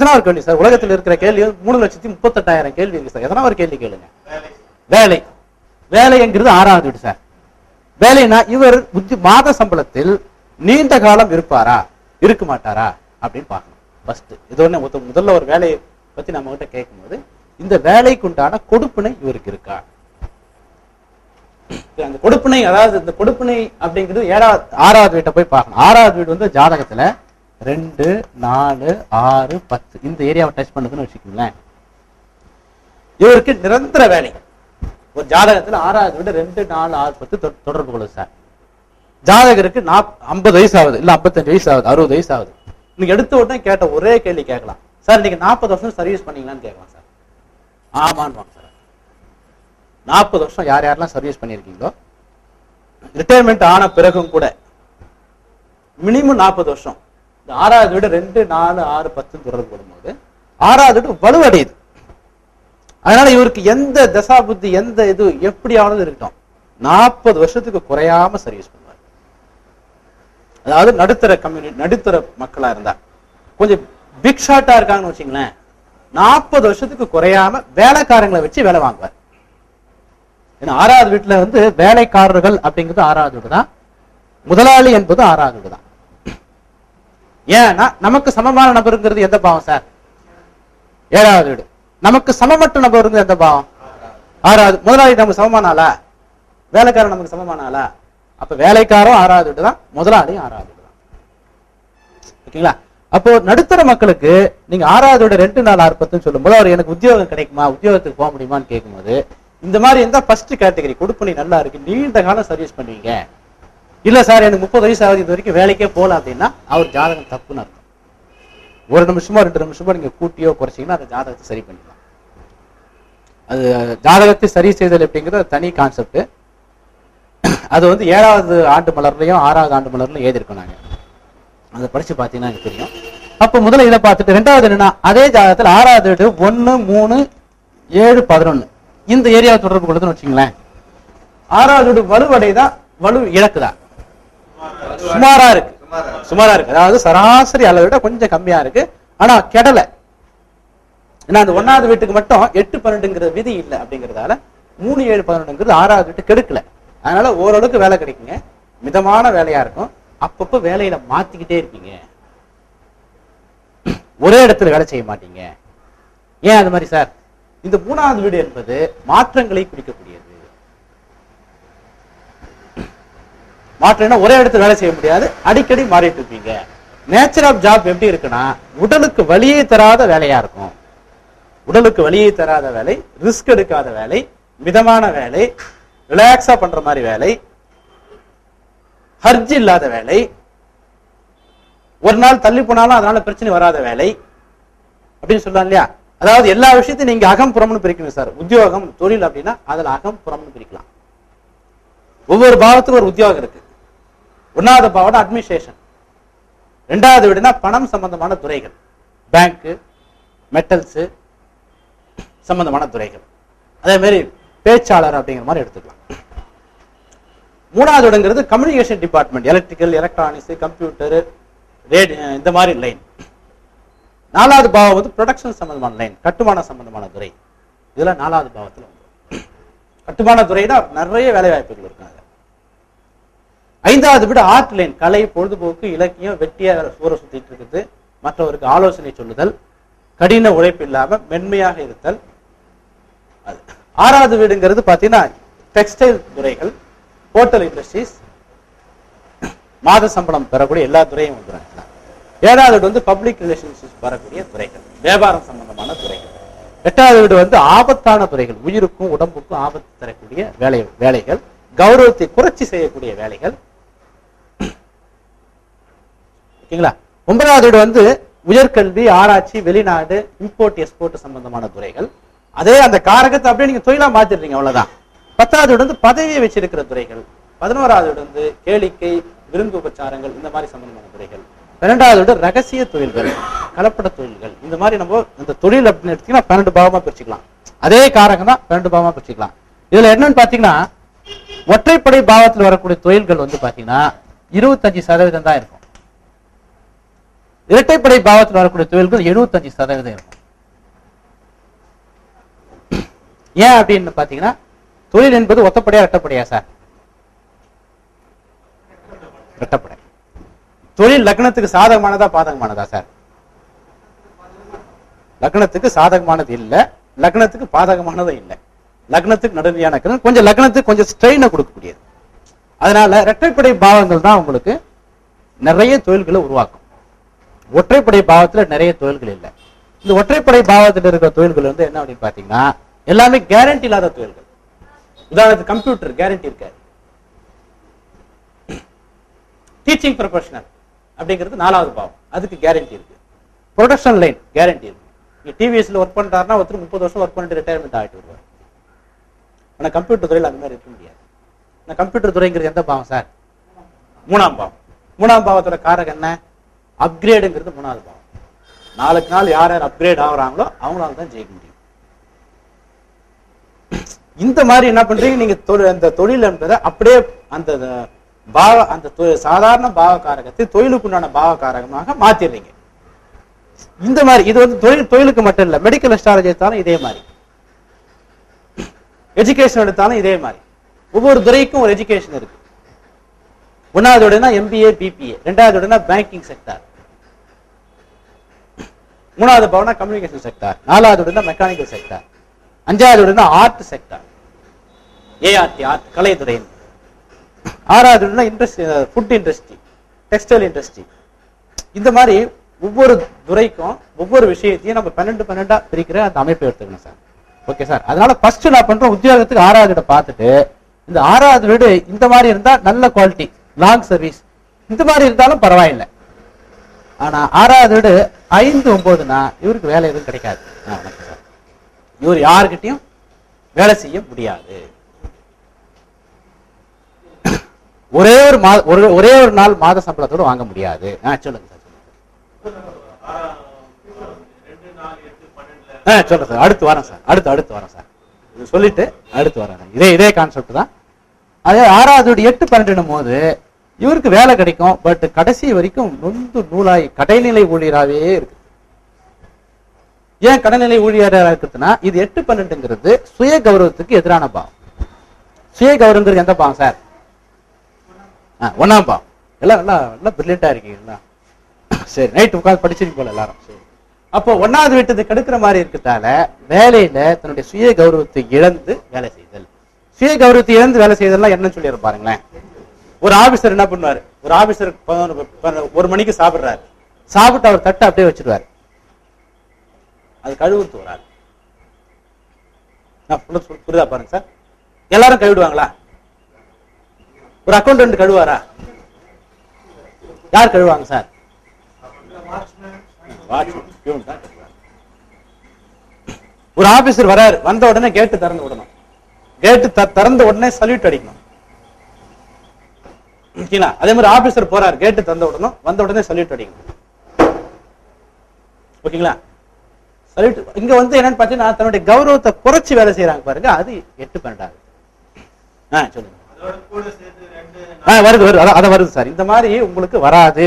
எத்தனை ஒரு கேள்வி சார். உலகத்தில் இருக்கிற கேள்வி மூணு லட்சத்தி முப்பத்தெட்டாயிரம் கேள்வி இருக்கு சார். எத்தனை ஒரு கேள்வி கேளுங்க. வேலை. வேலைங்கிறது ஆறாவது வீடு சார். வேலைனா இவர் புத்தி மாத சம்பளத்தில் நீண்ட காலம் இருப்பாரா? இருக்க மாட்டாரா? அப்படின்னு பார்க்கணும். ஃபர்ஸ்ட் இது ஒண்ணு முதல்ல ஒரு வேலையை பத்தி நம்ம கிட்ட கேட்கும்போது இந்த வேலைக்கு உண்டான கொடுப்பினை இவருக்கு இருக்கா? அந்த கொடுப்பினை அதாவது இந்த கொடுப்பினை அப்படிங்கிறது ஏழாவது ஆறாவது வீட்டை போய் பார்க்கணும். ஆறாவது வீடு வந்து ஜாதகத்துல ரெண்டு நாலு ஆறு பத்து. இந்த ஏரியாவை டச் பண்ணுதுன்னு வச்சுக்கோங்களேன். இவருக்கு நிரந்தர வேலை. ஒரு ஜாதகத்துல ஆறாவது விட ரெண்டு நாலு ஆறு பத்து தொ- தொடர்பு கொள்ளுது சார். ஜாதகருக்கு நாப் ஐம்பது வயசு ஆகுது இல்லை ஐம்பத்தஞ்சு வயசு ஆகுது அறுபது வயசு ஆகுது நீங்க எடுத்த உடனே கேட்ட ஒரே கேள்வி கேட்கலாம். சார் நீங்க நாற்பது வருஷம் சர்வீஸ் பண்ணீங்களான்னு கேட்கலாம் சார். ஆமான்னு சார். நாற்பது வருஷம் யார் யாரெல்லாம் சர்வீஸ் பண்ணியிருக்கீங்களோ ரிட்டையர்மெண்ட் ஆன பிறகும் கூட மினிமம் நாற்பது வருஷம். இந்த ஆறாவது வீடு ரெண்டு நாலு ஆறு பத்து தொடர்பு கொள்ளும்போது ஆறாவது வீடு வலுவடையுது. அதனால இவருக்கு எந்த தசா புத்தி எந்த இது எப்படியானது இருக்கட்டும். நாற்பது வருஷத்துக்கு குறையாம சர்வீஸ் பண்ணுவார். அதாவது நடுத்தர கம்யூனிட்டி நடுத்தர மக்களா இருந்தா. கொஞ்சம் பிக் ஷாட்டா இருக்காங்கன்னு வச்சுங்களேன். நாற்பது வருஷத்துக்கு குறையாம வேலைக்காரங்களை வச்சு வேலை வாங்குவார். ஏன்னா ஆறாவது வீட்டுல வந்து வேலைக்காரர்கள் அப்படிங்கிறது ஆறாவது வீடு தான் முதலாளி என்பது ஆறாவது வீடு தான் ஏன்னா நமக்கு சமமான நபருங்கிறது எந்த பாவம் சார்? ஏழாவது வீடு. நமக்கு சமமற்ற நபருங்கிறது எந்த பாவம்? ஆறாவது முதலாளி நமக்கு சமமானாலா? வேலைக்காரன் நமக்கு சமமானாலா? அப்ப வேலைக்காரன் ஆறாவது வீடு தான் முதலாளியும் ஆறாவது வீடு தான். ஓகேங்களா? அப்போ நடுத்தர மக்களுக்கு நீங்க ஆறாவது விட ரெண்டு நாள் ஆற்பத்துன்னு சொல்லும்போது அவர் எனக்கு உத்தியோகம் கிடைக்குமா? உத்தியோகத்துக்கு போக முடியுமான்னு கேட்கும்போது இந்த மாதிரி இருந்தா ஃபர்ஸ்ட் கேட்டகரி கொடுப்பனி நல்லா இருக்கு நீண்ட காலம் சர்வீஸ் பண்ணுவீங்க. இல்லை சார் எனக்கு முப்பது வயசு ஆகுது இது வரைக்கும் வேலைக்கே போகல அப்படின்னா அவர் ஜாதகம் தப்புன்னு அர்த்தம். ஒரு நிமிஷமோ ரெண்டு நிமிஷமோ நீங்கள் கூட்டியோ குறைச்சிங்கன்னா அந்த ஜாதகத்தை சரி பண்ணிக்கலாம். அது ஜாதகத்தை சரி செய்தல் அப்படிங்கிறது தனி கான்செப்ட் அது வந்து ஏழாவது ஆண்டு மலர்லையும் ஆறாவது ஆண்டு மலர்லையும் எழுதியிருக்கோம் நாங்கள் அதை படித்து பார்த்தீங்கன்னா எனக்கு தெரியும். அப்போ முதல்ல இதை பார்த்துட்டு ரெண்டாவது என்னன்னா அதே ஜாதகத்தில் ஆறாவது வீடு ஒன்று மூணு ஏழு பதினொன்று இந்த ஏரியாவை தொடர்பு கொடுத்துன்னு வச்சுங்களேன். ஆறாவது வீடு தான் வலு இழக்குதா சுமாரா இருக்கு. சுமாரா இருக்கு. அதாவது சராசரி அளவை விட கொஞ்சம் கம்மியா இருக்கு. ஆனா கெடல. ஏன்னா அந்த ஒன்னாவது வீட்டுக்கு மட்டும் எட்டு பன்னெண்டுங்கிற விதி இல்லை அப்படிங்கறதால மூணு ஏழு பதினொன்றுங்கிறது ஆறாவது வீட்டு கெடுக்கல. அதனால ஓரளவுக்கு வேலை கிடைக்குங்க. மிதமான வேலையா இருக்கும். அப்பப்போ வேலையில மாத்திக்கிட்டே இருப்பீங்க. ஒரே இடத்துல வேலை செய்ய மாட்டீங்க. ஏன் அது மாதிரி சார்? இந்த மூணாவது வீடு என்பது மாற்றங்களை குறிக்கக்கூடியது. மாற்றினா ஒரே இடத்துல வேலை செய்ய முடியாது. அடிக்கடி மாறிட்டு இருப்பீங்க. நேச்சர் ஆஃப் ஜாப் எப்படி இருக்குன்னா உடலுக்கு வலியை தராத வேலையா இருக்கும். உடலுக்கு வலியை தராத வேலை ரிஸ்க் எடுக்காத வேலை மிதமான வேலை ரிலாக்ஸா பண்ற மாதிரி வேலை ஹர்ஜ் இல்லாத வேலை ஒரு நாள் தள்ளி போனாலும் அதனால பிரச்சனை வராத வேலை அப்படின்னு சொல்லலாம் இல்லையா? அதாவது எல்லா விஷயத்தையும் நீங்க அகம் புறம்னு பிரிக்கணும் சார். உத்தியோகம் தொழில் அப்படின்னா அதுல அகம் புறம்னு பிரிக்கலாம். ஒவ்வொரு பாவத்துக்கும் ஒரு உத்தியோகம் இருக்கு. ஒன்னாவது பாவம் அட்மினிஸ்ட்ரேஷன் ரெண்டாவது வீடுனா பணம் சம்பந்தமான துறைகள். பேங்க் மெட்டல்ஸ் சம்பந்தமான துறைகள். அதே மாதிரி பேச்சாளர் அப்படிங்கிற மாதிரி எடுத்துக்கலாம். மூணாவது இடங்கிறது communication department electrical electronics computer radio இந்த மாதிரி லைன் நாலாவது பாவம் வந்து ப்ரொடக்ஷன் சம்பந்தமான லைன் கட்டுமான சம்பந்தமான துறை. இதெல்லாம் நாலாவது பாவத்தில் கட்டுமான துறைனா நிறைய வேலை வாய்ப்புகள் இருக்காங்க. ஐந்தாவது விட ஆர்ட் லைன் கலை பொழுதுபோக்கு இலக்கியம் வெட்டியாக சூற சுத்திட்டு இருக்குது. மற்றவருக்கு ஆலோசனை சொல்லுதல் கடின உழைப்பு இல்லாம மென்மையாக இருத்தல். அது ஆறாவது வீடுங்கிறது பார்த்தீங்கன்னா டெக்ஸ்டைல் துறைகள் ஹோட்டல் இண்டஸ்ட்ரீஸ் மாத சம்பளம் பெறக்கூடிய எல்லா துறையும் வந்துடுறாங்க ஏழாவது வீடு வந்து பப்ளிக் ரிலேஷன்ஷிப் வரக்கூடிய துறைகள் வியாபாரம் சம்பந்தமான துறைகள். எட்டாவது வீடு வந்து ஆபத்தான துறைகள் உயிருக்கும் உடம்புக்கும் ஆபத்து தரக்கூடிய வேலை வேலைகள் கௌரவத்தை குறைச்சி செய்யக்கூடிய வேலைகள் ஓகேங்களா? ஒன்பதாவது வீடு வந்து உயர்கல்வி ஆராய்ச்சி வெளிநாடு இம்போர்ட் எக்ஸ்போர்ட் சம்பந்தமான துறைகள். அதே அந்த காரகத்தை அப்படியே நீங்க தொழிலா மாத்திடுறீங்க அவ்வளவுதான். பத்தாவது வீடு வந்து பதவியை வச்சிருக்கிற துறைகள். பதினோராவது வீடு வந்து கேளிக்கை விருந்து உபச்சாரங்கள் இந்த மாதிரி சம்பந்தமான துறைகள். பன்னெண்டாவது விட ரகசிய தொழில்கள் கலப்பட தொழில்கள். இந்த மாதிரி நம்ம இந்த தொழில் அப்படின்னு எடுத்தீங்கன்னா பன்னெண்டு பாவமா பிரிச்சுக்கலாம். அதே காரகம் தான் பன்னெண்டு பாவமா பிரிச்சுக்கலாம். இதுல என்னன்னு பாத்தீங்கன்னா ஒற்றைப்படை பாவத்தில் வரக்கூடிய தொழில்கள் வந்து பாத்தீங்கன்னா இருபத்தஞ்சு சதவீதம் தான் இருக்கும். இரட்டைப்படை பாவத்தில் வரக்கூடிய தொழில்கள் 75% சதவீதம் இருக்கும். ஏன் அப்படின்னு பாத்தீங்கன்னா தொழில் என்பது ஒத்தப்படையா இரட்டைப்படையா சார்? இரட்டைப்படை. தொழில் லக்னத்துக்கு சாதகமானதா பாதகமானதா சார்? லக்னத்துக்கு சாதகமானது இல்ல லக்னத்துக்கு பாதகமானதும் இல்ல. லக்னத்துக்கு நடுநிலையான கிரகம் கொஞ்சம் லக்னத்துக்கு கொஞ்சம் ஸ்ட்ரெயினை கொடுக்கக்கூடியது. அதனால இரட்டைப்படை பாவங்கள் தான் உங்களுக்கு நிறைய தொழில்களை உருவாக்கும். ஒற்றைப்படை பாவத்துல நிறைய தொழில்கள் இல்லை. இந்த ஒற்றைப்படை பாவத்தில் இருக்கிற தொழில்கள் வந்து என்ன அப்படின்னு பாத்தீங்கன்னா எல்லாமே கேரண்டி இல்லாத தொழில்கள். உதாரணத்துக்கு கம்ப்யூட்டர் கேரண்டி இருக்காது. டீச்சிங் ப்ரொஃபஷனல் அப்படிங்கிறது நாலாவது பாவம். அதுக்கு கேரண்டி இருக்கு. ப்ரொடக்ஷன் லைன் கேரண்டி இருக்கு. நீங்க டிவிஎஸ்ல ஒர்க் பண்றாருன்னா ஒருத்தர் முப்பது வருஷம் ஒர்க் பண்ணிட்டு ரிட்டையர்மெண்ட் ஆகிட்டு வருவார். ஆனா கம்ப்யூட்டர் துறையில் அந்த மாதிரி இருக்க முடியாது. நான் கம்ப்யூட்டர் துறைங்கிறது எந்த பாவம் சார்? மூணாம் பாவம். மூணாம் பாவத்தோட காரகம் என்ன? அப்கிரேடுங்கிறது மூணாவது பாவம். நாளுக்கு நாள் யார் யார் அப்கிரேட் ஆகுறாங்களோ அவங்களால தான் ஜெயிக்க முடியும். இந்த மாதிரி என்ன பண்றீங்க? நீங்க தொழில் அந்த தொழில் என்பதை அப்படியே அந்த பாவ அந்த தொ- சாதாரண பாவ காரகத்தை தொழிலுக்குண்டான பாவ காரகமாக மாத்திடுறீங்க. இந்த மாதிரி இது வந்து தொழில் தொழிலுக்கு மட்டும் இல்ல மெடிக்கல் அஸ்ட்ராலஜி எடுத்தாலும் இதே மாதிரி. எஜுகேஷன் எடுத்தாலும் இதே மாதிரி. ஒவ்வொரு துறைக்கும் ஒரு எஜுகேஷன் இருக்கு. ஒன்னாவது எம்பிஏ பிபிஏ ரெண்டாவது பேங்கிங் செக்டார் மூணாவது பவனா கம்யூனிகேஷன் செக்டார் நாலாவதோடனா மெக்கானிக்கல் செக்டார் அஞ்சாவது அஞ்சாவதோடனா ஆர்ட் செக்டார் ஏஆர்டி ஆர்ட் கலைத்துறை ஆறாவதுனா industry food industry textile industry இந்த மாதிரி ஒவ்வொரு துறைக்கும் ஒவ்வொரு விஷயத்தையும் நம்ம பன்னெண்டு பன்னெண்டா பிரிக்கிற அந்த அமைப்பை எடுத்துக்கணும் சார். Okay sir. அதனால ஃபர்ஸ்ட் நான் பண்ணுறோம் உத்தியோகத்துக்கு ஆறாவது வீடை பார்த்துட்டு இந்த ஆறாவது வீடு இந்த மாதிரி இருந்தா நல்ல குவாலிட்டி லாங் சர்வீஸ் இந்த மாதிரி இருந்தாலும் பரவாயில்லை. ஆனா ஆறாவது வீடு ஐந்து ஒன்பதுனா இவருக்கு வேலை எதுவும் கிடைக்காது. சார். இவர் யாருக்கிட்டையும் வேலை செய்ய முடியாது. ஒரே ஒரு மாத ஒரு ஒரே ஒரு நாள் மாத சம்பளத்தோடு வாங்க முடியாது. ஆ சொல்லுங்க சார் சொல்லுங்க. ஆ சொல்றேன் சார். அடுத்து வரேன் சார். அடுத்து அடுத்து வரேன் சார். இது சொல்லிட்டு அடுத்து வரேன். இதே இதே கான்செப்ட் தான். அதே ஆறாவது எட்டு பன்னெண்டு போது இவருக்கு வேலை கிடைக்கும் பட் கடைசி வரைக்கும் நொந்து நூலாய் கடைநிலை ஊழியராகவே இருக்கு. ஏன் கடைநிலை ஊழியராக இருக்குதுன்னா இது எட்டு பன்னெண்டுங்கிறது சுய கௌரவத்துக்கு எதிரான பாவம். சுய கௌரவங்கிறது எந்த பாவம் சார்? ஒன்னாம் பாவம். எல்லாம் நல்லா நல்லா பிரில்லியண்டா இருக்கீங்களா சரி நைட் உட்காந்து படிச்சிருங்க போல எல்லாரும். சரி. அப்போ ஒன்னாவது வீட்டது கெடுக்கிற மாதிரி இருக்கிறதால வேலையில தன்னுடைய சுய கௌரவத்தை இழந்து வேலை செய்தல். சுய கௌரவத்தை இழந்து வேலை செய்தல்லாம் என்னன்னு சொல்லி பாருங்களேன். ஒரு ஆபீசர் என்ன பண்ணுவாரு? ஒரு ஆபீசர் ஒரு மணிக்கு சாப்பிடுறாரு. சாப்பிட்டு அவர் தட்டை அப்படியே வச்சிருவாரு. அது கழுவுறது ஒரு ஆள். நான் புரியுதா பாருங்க சார்? எல்லாரும் கழுவிடுவாங்களா? ஒரு அக்கௌண்ட் கழுவாரா? யார் கழுவாங்க சார்? ஒரு ஆபீசர் வராரு. வந்த உடனே கேட்டு திறந்து விடணும். கேட்டு திறந்த உடனே சல்யூட் அடிக்கணும். ஓகேங்களா அதே மாதிரி ஆபீசர் போறாரு கேட்டு திறந்த விடணும் வந்த உடனே சல்யூட் அடிக்கணும் ஓகேங்களா? சல்யூட் இங்க வந்து என்னன்னு பாத்தீங்கன்னா தன்னுடைய கௌரவத்தை குறைச்சு வேலை செய்யறாங்க பாருங்க அது எட்டு பன்னெண்டாவது. ஆ சொல்லுங்க. வருது வருது அதான் வருது சார். இந்த மாதிரி உங்களுக்கு வராது.